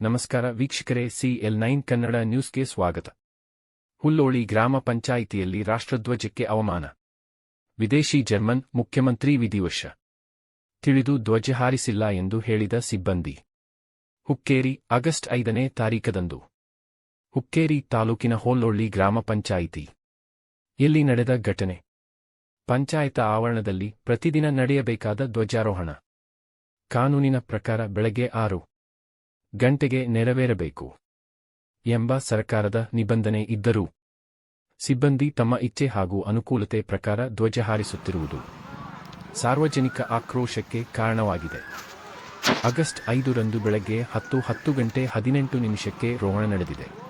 ನಮಸ್ಕಾರ ವೀಕ್ಷಕರೇ, CL nine Kannada ನ್ಯೂಸ್ಗೆ ಸ್ವಾಗತ. ಹುಲ್ಲೋಳಿ ಗ್ರಾಮ ಪಂಚಾಯಿತಿಯಲ್ಲಿ ರಾಷ್ಟ್ರಧ್ವಜಕ್ಕೆ ಅವಮಾನ. ವಿದೇಶಿ ಜರ್ಮನ್ ಮುಖ್ಯಮಂತ್ರಿ ವಿಧಿವಶ. ತಿಳಿದು ಧ್ವಜ ಹಾರಿಸಿಲ್ಲ ಎಂದು ಹೇಳಿದ ಸಿಬ್ಬಂದಿ. ಹುಕ್ಕೇರಿ ಆಗಸ್ಟ್ ಐದನೇ ತಾರೀಖದಂದು. ಹುಕ್ಕೇರಿ ತಾಲೂಕಿನ ಹೋಲ್ಲೊಳ್ಳಿ ಗ್ರಾಮ ಪಂಚಾಯಿತಿ. ಇಲ್ಲಿ ನಡೆದ ಘಟನೆ. ಪಂಚಾಯತ ಆವರಣದಲ್ಲಿ ಪ್ರತಿದಿನ ನಡೆಯಬೇಕಾದ ಧ್ವಜಾರೋಹಣ. ಕಾನೂನಿನ ಪ್ರಕಾರ ಬೆಳಗ್ಗೆ ಆರು ಗಂಟೆಗೆ ನೆರವೇರಬೇಕು ಎಂಬ ಸರ್ಕಾರದ ನಿಬಂಧನೆ ಇದ್ದರೂ ಸಿಬ್ಬಂದಿ ತಮ್ಮ ಇಚ್ಛೆ ಹಾಗೂ ಅನುಕೂಲತೆ ಪ್ರಕಾರ ಧ್ವಜ ಹಾರಿಸುತ್ತಿರುವುದು ಸಾರ್ವಜನಿಕ ಆಕ್ರೋಶಕ್ಕೆ ಕಾರಣವಾಗಿದೆ. ಆಗಸ್ಟ್ ಐದರಂದು ಬೆಳಗ್ಗೆ ಹತ್ತು ಹತ್ತು ಗಂಟೆ ಹದಿನೆಂಟು ನಿಮಿಷಕ್ಕೆ ರೋಹಣ ನಡೆದಿದೆ.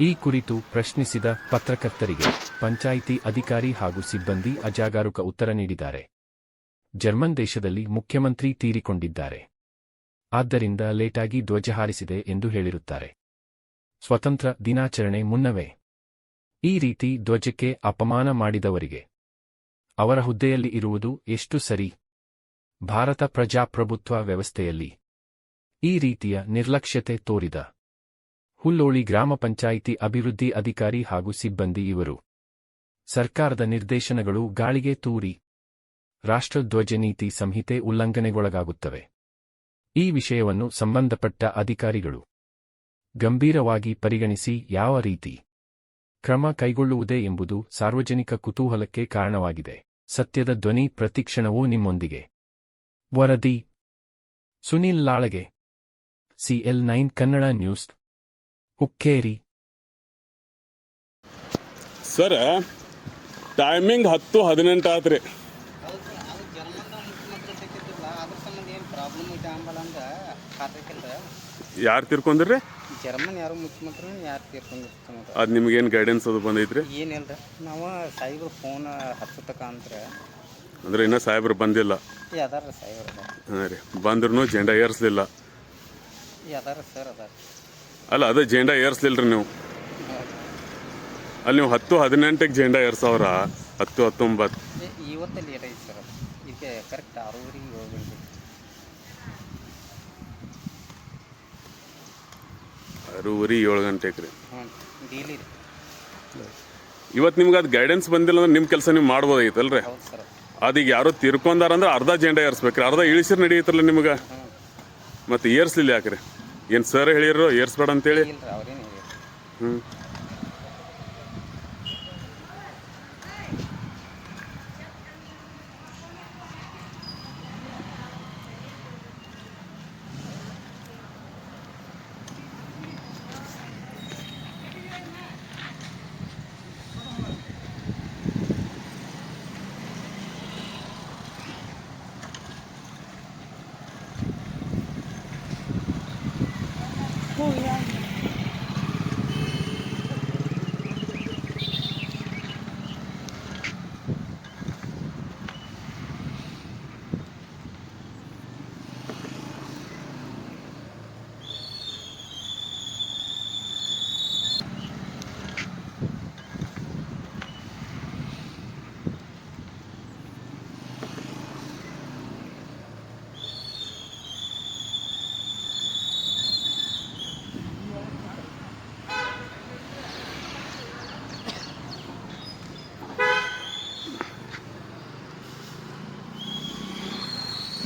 ಈ ಕುರಿತು ಪ್ರಶ್ನಿಸಿದ ಪತ್ರಕರ್ತರಿಗೆ ಪಂಚಾಯಿತಿ ಅಧಿಕಾರಿ ಹಾಗೂ ಸಿಬ್ಬಂದಿ ಅಜಾಗರೂಕ ಉತ್ತರ ನೀಡಿದ್ದಾರೆ. ಜರ್ಮನ್ ದೇಶದಲ್ಲಿ ಮುಖ್ಯಮಂತ್ರಿ ತೀರಿಕೊಂಡಿದ್ದಾರೆ. ಆದ್ದರಿಂದ ಲೇಟಾಗಿ ಧ್ವಜ ಹಾರಿಸಿದೆ ಎಂದು ಹೇಳಿರುತ್ತಾರೆ. ಸ್ವತಂತ್ರ ದಿನಾಚರಣೆ ಮುನ್ನವೇ. ಈ ರೀತಿ ಧ್ವಜಕ್ಕೆ ಅಪಮಾನ ಮಾಡಿದವರಿಗೆ ಅವರ ಹುದ್ದೆಯಲ್ಲಿ ಇರುವುದು ಎಷ್ಟು ಸರಿ? ಭಾರತ ಪ್ರಜಾಪ್ರಭುತ್ವ ವ್ಯವಸ್ಥೆಯಲ್ಲಿ ಈ ರೀತಿಯ ನಿರ್ಲಕ್ಷ್ಯತೆ ತೋರಿದ ಹುಲ್ಲೋಳಿ ಗ್ರಾಮ ಪಂಚಾಯಿತಿ ಅಭಿವೃದ್ಧಿ ಅಧಿಕಾರಿ ಹಾಗೂ ಸಿಬ್ಬಂದಿ ಇವರು. ಸರ್ಕಾರದ ನಿರ್ದೇಶನಗಳು ಗಾಳಿಗೆ ತೂರಿ. ರಾಷ್ಟ್ರಧ್ವಜ ನೀತಿ ಸಂಹಿತೆ ಉಲ್ಲಂಘನೆಗೊಳಗಾಗುತ್ತವೆ. ಈ ವಿಷಯವನ್ನು ಸಂಬಂಧಪಟ್ಟ ಅಧಿಕಾರಿಗಳು ಗಂಭೀರವಾಗಿ ಪರಿಗಣಿಸಿ ಯಾವ ರೀತಿ ಕ್ರಮ ಕೈಗೊಳ್ಳುವುದೇ ಎಂಬುದು ಸಾರ್ವಜನಿಕ ಕುತೂಹಲಕ್ಕೆ ಕಾರಣವಾಗಿದೆ. ಸತ್ಯದ ಧ್ವನಿ ಪ್ರತಿಕ್ಷಣವೂ ನಿಮ್ಮೊಂದಿಗೆ. ವರದಿ. Sunil Lalage. CL nine Kannada news. Hukkeri. Sir timing ಹತ್ತು ಹದಿನೆಂಟು ಆತ್ರಿ. ಅದ್ರ ಯಾರು ತಿರ್ಕೊಂಡ್ರಿ? ಜರ್ಮನ್ ಯಾರು ಮುಖ್ಯಮಂತ್ರಿ ಯಾರು ತೀರ್ಕೊಂಡಿರ್ತಾರೆ ಅದು ನಿಮ್ಗೇನು ಗೈಡೆನ್ಸ್ ಅದು ಬಂದೈತ್ರಿ? ಏನಿಲ್ಲ ನಾವು ಸೈಬರ್ ಫೋನ್ ಹಚ್ಚತಕ್ಕ ಅಂತಾರೆ ಅಂದ್ರೆ ಇನ್ನೂ ಸಾಹೇಬ್ರು ಬಂದಿಲ್ಲ. ಅದಾರ ಅದಾರ ಹಾಂ ರೀ ಬಂದ್ರೂ ಜೆಂಡಾ ಏರ್ಸ್ಲಿಲ್ಲ. ಅದಾರ ಸರ್ ಅದಾರ ಅಲ್ಲ ಅದೇ ಜೆಂಡಾ ಏರ್ಸ್ಲಿಲ್ಲ ರೀ ನೀವು. ಅಲ್ಲಿ ನೀವು ಹತ್ತು ಹದಿನೆಂಟಕ್ಕೆ ಜೆಂಡಾ ಏರ್ಸವ್ರ ಹತ್ತು ಹತ್ತೊಂಬತ್ತು ಇವತ್ತೇ ಲೇಟ್ ಐತಿ ಸರ್ ಇದಕ್ಕೆ ಕರೆಕ್ಟ್ ಆರೂವರೆಗೆ ಏಳು ಗಂಟೆ ಆರೂವರೆ ಏಳು ಗಂಟೆಗೆ ರೀ. ಇವತ್ತು ನಿಮ್ಗೆ ಅದು ಗೈಡೆನ್ಸ್ ಬಂದಿಲ್ಲ ಅಂದ್ರೆ ನಿಮ್ಮ ಕೆಲಸ ನೀವು ಮಾಡ್ಬೋದಾಗಿತ್ತಲ್ರಿ ಹೌದು ಸರ್. ಅದೀಗ ಯಾರೋ ತಿರ್ಕೊಂಡಾರ ಅಂದ್ರೆ ಅರ್ಧ ಜೆಂಡಾ ಏರ್ಸ್ಬೇಕ್ರಿ. ಅರ್ಧ ಇಳಿಸಿರ್ ನಡೆಯುತ್ತಲ್ಲ ನಿಮ್ಗೆ? ಮತ್ತೆ ಏರ್ಸ್ಲಿಲ್ಲ ಯಾಕ್ರಿ? ಏನು ಸರ್ ಹೇಳಿರೋ ಏರ್ಸ್ಬೇಡ ಅಂತೇಳಿ. ಹ್ಞೂ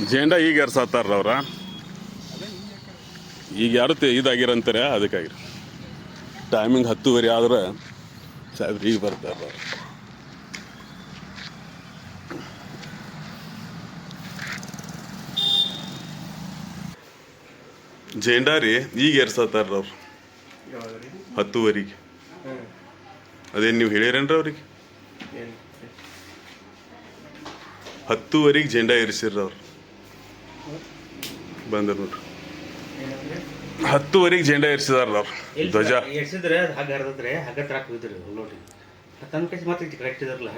ಜೆಂಡಾ ಈಗ ಏರ್ಸಾತಾರ ಅವ್ರ? ಈಗ ಯಾರು ಇದಾಗಿರಂತಾರ ಅದಕ್ಕಾಗಿರ ಟೈಮಿಂಗ್ ಹತ್ತುವರೆ ಆದ್ರೆ ಸಾಹೇಬ್ರು, ಈಗ ಬರ್ತಾರ. ಜೆಂಡಾ ರೀ, ಈಗ ಏರ್ಸತ್ತಾರ ಅವ್ರು? ಹತ್ತುವರೆಗೆ. ಅದೇನು ನೀವು ಹೇಳಿರೇನ್ರ ಅವ್ರಿಗೆ? ಹತ್ತುವರೆಗೆ ಜೆಂಡಾ ಏರಿಸಿರ್ರ ಅವ್ರು. ಬಂದ್ರು ನೋಡ್ರಿ. ಹತ್ತುವರೆಗೆ ಜೆಂಡ ಏರ್ಸಿದಾರ ಅವ್ರು. ಧ್ವಜ. ಎರ್ಸಿದ್ರೆ ಹಗ್ಗ ಹರಿದ್ರೆ ಹಗ್ಗ ತರಾಕ್ ಹೋಗಿದ್ರಿ ನೋಡಿ ತನ್ನ ಕೈ ಮಾತ್ರ ಕರೆಕ್ಟ್ ಇದ್ರಲ್ಲ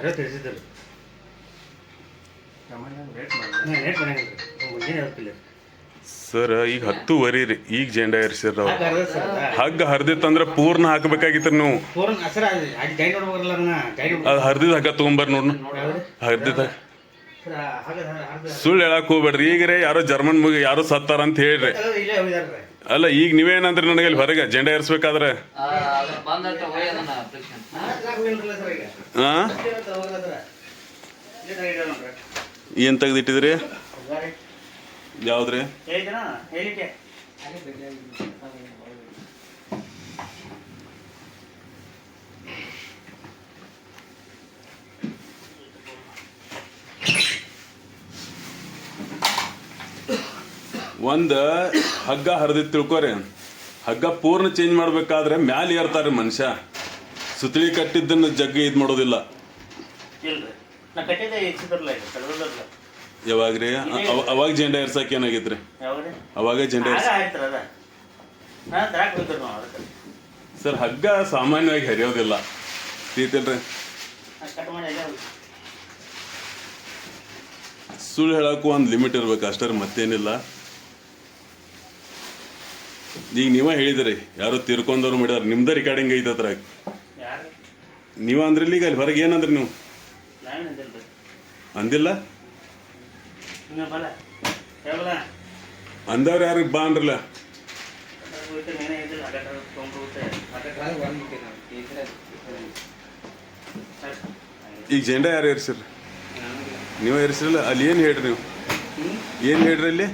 ಸರ್. ಈಗ ಹತ್ತುವರಿ ರೀ ಈಗ ಜೆಂಡ ಏರ್ಸಿರ ಹಗ್ಗ ಹರಿದ ಹಗ್ಗ ಹರಿದಿತ್ತಂದ್ರೆ ಪೂರ್ಣ ಹಾಕಬೇಕಾಗಿತ್ತು ನೀವು. ಅದು ಅಲ್ಲಿ ಜೈನ್ ನೋಡ್ಬರಲ್ಲ ಅದನ್ನ. ಜೈನ್ ಅದು ಹರಿದಿದ ಹಗ್ಗ ತೊಗೊಂಬರ್ ನೋಡ್ ಹರ್ದಿದ ಹರಿದ ಸುಳ್ಳು ಹೇಳಕ್ ಹೋಗ್ಬೇಡ್ರಿ. ಈಗರೇ ಯಾರೋ ಜರ್ಮನ್ ಮುಗಿ ಯಾರೋ ಸತ್ತಾರ ಅಂತ ಹೇಳ್ರಿ. ಅಲ್ಲ ಈಗ ನೀವೇನಂದ್ರಿ ನನಗೆ ಇಲ್ಲಿ ಹೊರಗೆ? ಜೆಂಡ ಏರ್ಸ್ಬೇಕಾದ್ರೆ? ಏನ್ ತೆಗ್ದಿಟ್ಟಿದ್ರಿ ಅದನ್ನ ಅಪ್ಲಿಕೇಶನ್ ಸರ್ ಈಗ ಹಾ ಇವತ್ತು ಹೋಗೋದ್ರ ಇಲ್ಲೇ ಇದೆ ನೋಡ್ರಿ ಏನ್ ತೆಗ್ದಿಟ್ಟಿದ್ರಿ ಗಾಡಿ ಯಾವ್ದ್ರಿ ಹೇಳಿದ್ನ ಹೇಳಿಕೆ ಒಂದ್ ಹಗ್ಗ ಹರಿದಿತ್ತು ತಿಳ್ಕೊರಿ. ಹಗ್ಗ ಪೂರ್ಣ ಚೇಂಜ್ ಮಾಡ್ಬೇಕಾದ್ರೆ ಮ್ಯಾಲ ಏರ್ತಾರೆ ಮನುಷ್ಯ. ಸುತ್ತಳಿ ಕಟ್ಟಿದ್ದನ್ನು ಜಗ್ಗಿ ಇದ್ ಮಾಡೋದಿಲ್ಲ. ಯಾವಾಗ ಯಾವಾಗ್ರಿ? ಅವಾಗ ಜೆಂಡ ಏರ್ಸಕ್ ಏನಾಗಿತ್ತು ರೀ ಅವಾಗ ಜೆಂಡ ಸರ್ ಹಗ್ಗ ಸಾಮಾನ್ಯವಾಗಿ ಹರಿಯೋದಿಲ್ಲ. ಹೋಗಿ. ಸುಳ್ಳು ಹೇಳಕ್ಕೂ ಒಂದು ಲಿಮಿಟ್ ಇರ್ಬೇಕು ಅಷ್ಟರ ಮತ್ತೇನಿಲ್ಲ. ಈಗ ನೀವೇ ಹೇಳಿದ್ರಿ ಯಾರು ತಿರ್ಕೊಂಡವ್ರು ಮಾಡ್ಯಾರ ನಿಮ್ದ ರೆಕಾರ್ಡಿಂಗ್ ಐತೆ ಅದ್ರಾಗ ಯಾರು? ನೀವ ಅಂದ್ರಿಲ್ಲ ಈಗ ಅಲ್ಲಿ ಹೊರಗೆ ಏನಂದ್ರಿ ನೀವು? ಅಂದಿಲ್ಲ? ಅಂದವ್ರು ಯಾರಿಗೆ ಬಾ ಅಂದ್ರಲ್ಲ. ಈಗ ಜೆಂಡ ಯಾರು ಏರ್ಸಿರಿ ನೀವು ಏರ್ಸಿರಲ್ಲ ಅಲ್ಲಿ ಏನು ಹೇಳ್ರಿ ನೀವು? ಏನು ಹೇಳ್ರಿ ಅಲ್ಲಿ?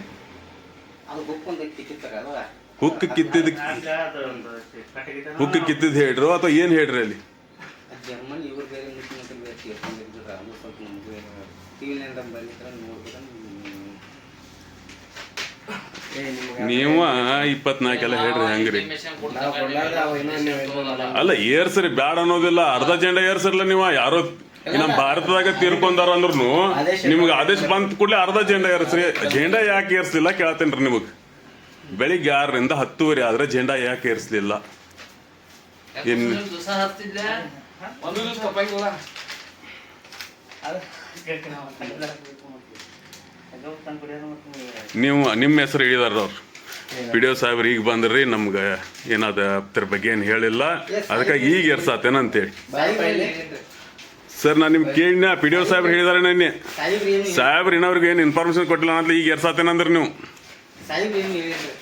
ಹುಕ್ ಕಿತ್ತಿದ್ ಹುಕ್ ಕಿತ್ತಿದ್ ಹೇಳ್ರು ಅಥವಾ ಏನು ಹೇಳ್ರಿ ಅಲ್ಲಿ? ನೀವ ಇಪ್ಪತ್ನಾಲ್ಕೆಲ್ಲ ಹೇಳ್ರಿ ಹಂಗ್ರಿ. ಅಲ್ಲ ಏರ್ಸ್ರಿ ಬ್ಯಾಡ ಅನ್ನೋದಿಲ್ಲ. ಅರ್ಧ ಜಂಡ ಏರ್ಸಿರ್ಲ ನೀವು. ಯಾರೋ ನಮ್ ನಮ್ಮ ಭಾರತದಾಗ ತೀರ್ಕೊಂಡಾರ ಅಂದ್ರೂ ನಿಮ್ಗೆ ಆದೇಶ ಬಂದ ಕೂಡಲೇ ಅರ್ಧ ಜೆಂಡ ಏರ್ಸ್ರಿ. ಜೆಂಡಾ ಯಾಕೆ ಏರ್ಸಿಲ್ಲ ಕೇಳ್ತೇನ್ರಿ ನಿಮಗೆ. ಬೆಳಿಗ್ಗೆ ಆರರಿಂದ ಹತ್ತುವರೆ ಆದ್ರೆ ಜೆಂಡಾ ಯಾಕೆ ಏರಿಸಲಿಲ್ಲ? ಇನ್ನು ನೀವು ನಿಮ್ಮ ಹೆಸರು ಹೇಳಿದಾರ್ದವ್ರು ಪಿ ಡಿ ಒ ಸಾಹೇಬ್ರು ಈಗ ಬಂದ್ರಿ ನಮ್ಗೆ ಏನಾದ ಅದ್ರ ಬಗ್ಗೆ ಏನು ಹೇಳಿಲ್ಲ. ಅದಕ್ಕಾಗಿ ಈಗ ಏರ್ಸಾತೇನಂತೇಳಿ ಸರ್ ನಾನು ನಿಮ್ಗೆ ಕೇಳಿನ ಪಿ ಡಿ ಒ ಸಾಹೇಬ್ರು ಹೇಳಿದಾರೆ ನಿನ್ನೆ. ಸಾಹೇಬ್ರು ಏನು? ಸಾಹೇಬ್ರು ಇನ್ನವ್ರಿಗೆ ಏನು ಇನ್ಫಾರ್ಮೇಶನ್ ಕೊಟ್ಟಿಲ್ಲ ಅಂತ ಈಗ ಏರ್ಸಾತೇನಂದ್ರೆ ನೀವು. ಸಾಹೇಬ್ರು ಏನು ಹೇಳಿದ್ರು?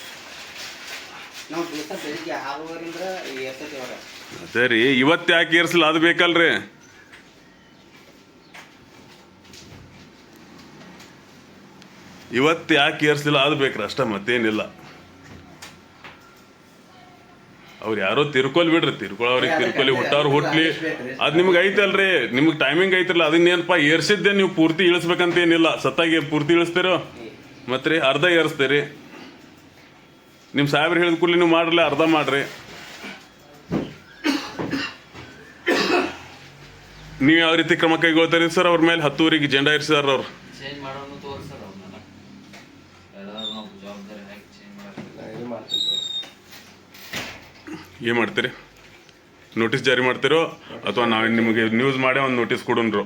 ನಾವು ದಿವಸ ಬೆಳಿಗ್ಗೆ ಅದೇ ರೀ ಇವತ್ತು ಯಾಕೆ ಏರ್ಸಲ್ಲ ಅದು ಬೇಕಲ್ರಿ. ಇವತ್ತು ಯಾಕೆ ಏರ್ಸಲಿಲ್ಲ ಅದು ಬೇಕ್ರಿ ಅಷ್ಟೇ ಮತ್ತೇನಿಲ್ಲ. ಅವ್ರು ಯಾರೋ ತಿರ್ಕೊಲ್ ಬಿಡ್ರಿ ತಿರ್ಕೊಳ ಅವ್ರಿಗೆ ತಿರ್ಕೊಲಿ ಹುಟ್ಟವ್ರು ಹುಟ್ಲಿ. ಅದ್ ನಿಮ್ಗೆ ಐತಲ್ರಿ ನಿಮ್ಗೆ ಟೈಮಿಂಗ್ ಐತಿರಲ್ಲ ಅದನ್ನೇನಪ್ಪ ಏರ್ಸಿದ್ದೆ ನೀವು ಪೂರ್ತಿ ಇಳಿಸ್ಬೇಕಂತ ಏನಿಲ್ಲ ಸತ್ತಾಗಿ ಪೂರ್ತಿ ಇಳಿಸ್ತೀರೋ? ಮತ್ತೆ ರೀ ಅರ್ಧ ಏರಿಸ್ತೀರಿ. ನಿಮ್ಮ ಸಾಹೇಬ್ರು ಹೇಳಿದ ಕೂಡಲೇ ನೀವು ಮಾಡ್ರಲ್ಲ ಅರ್ಧ ಮಾಡ್ರಿ. ನೀವು ಯಾವ ರೀತಿ ಕ್ರಮ ಕೈಗೊಳ್ತಾರೆ ಸರ್? ಅವ್ರ ಮೇಲೆ ಹತ್ತುವರೆಗೆ ಜೆಂಡಾ ಇರಿಸಿದಾರ ಅವ್ರು. ಚೇಂಜ್ ಮಾಡೋನು ತೋರ್ಸರ್ ಅವ್ರನ್ನೆಲ್ಲ ಎಲ್ಲರೂ ನಾವು ಜವಾಬ್ದಾರಿ ಹಾಕಿ ಚೇಂಜ್ ಮಾಡ್ತೀವಿ ಏನು ಮಾಡ್ತೀರಿ? ನೋಟಿಸ್ ಜಾರಿ ಮಾಡ್ತೀರೋ? ಅಥವಾ ನಾವು ನಿಮಗೆ ನ್ಯೂಸ್ ಮಾಡೇ ಒಂದು ನೋಟಿಸ್ ಕೊಡೋನ್ರು.